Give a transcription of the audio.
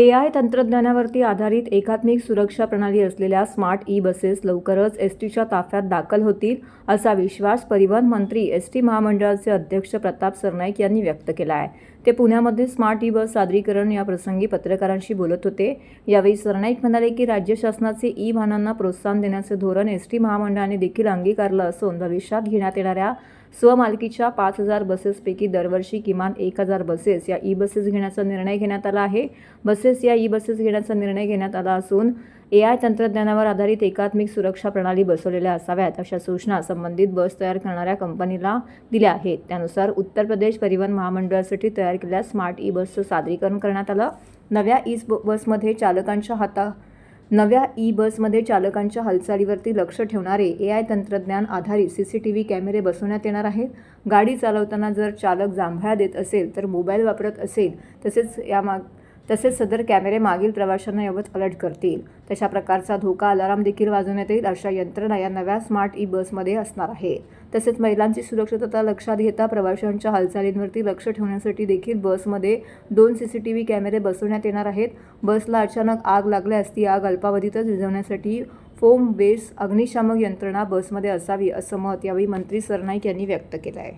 ए I तंत्रज्ञानावरती आधारित एकात्मिक सुरक्षा प्रणाली असलेल्या स्मार्ट ई बसेस लवकरच एस टीच्या ताफ्यात दाखल होतील असा विश्वास परिवहन मंत्री एस टी महामंडळाचे अध्यक्ष प्रताप सरनाईक यांनी व्यक्त केला आहे. ते पुण्यामध्ये स्मार्ट ई बस सादरीकरण या प्रसंगी पत्रकारांशी बोलत होते. यावेळी सरनाईक म्हणाले की राज्य शासनाचे ई वाहनांना प्रोत्साहन देण्याचे धोरण एस टी महामंडळाने देखील अंगीकारलं असून भविष्यात घेण्यात येणाऱ्या स्वमालकीच्या पाच हजार बसेसपैकी दरवर्षी किमान एक हजार बसेस या ई बसेस घेण्याचा निर्णय घेण्यात आला आहे. बसेस या ई बसेस घेण्याचा निर्णय घेण्यात आला असून ए आय तंत्रज्ञानावर आधारित एकात्मिक सुरक्षा प्रणाली बसवलेल्या असाव्यात अशा सूचना संबंधित बस तयार करणाऱ्या कंपनीला दिल्या आहेत. त्यानुसार उत्तर प्रदेश परिवहन महामंडळासाठी तयार केलेल्या स्मार्ट ई बसचं सादरीकरण करण्यात आलं. नव्या ई बसमध्ये चालकांच्या हाता नव्या ई बसमध्ये चालकांच्या हालचालीवरती लक्ष ठेवणारे ए आय तंत्रज्ञान आधारित सी सी टी व्ही कॅमेरे बसवण्यात येणार आहेत. गाडी चालवताना जर चालक जांभळा देत असेल तर मोबाईल वापरत असेल तसेच यामाग तसेच सदर कॅमेरे मागील प्रवाशांना यावत अलर्ट करतील. तशा प्रकारचा धोका अलाराम देखील वाजवण्यात येईल अशा यंत्रणा या नव्या स्मार्ट ई बसमध्ये असणार आहे तसेच महिलांची सुरक्षितता लक्षात घेता प्रवाशांच्या हालचालींवरती लक्ष ठेवण्यासाठी देखील बसमध्ये दोन सी सी टी व्ही कॅमेरे बसवण्यात येणार आहेत. बसला अचानक आग लागल्यास ती आग अल्पावधीतच विझवण्यासाठी फोम बेस अग्निशामक यंत्रणा बसमध्ये असावी असं मत यावेळी मंत्री सरनाईक यांनी व्यक्त केलं आहे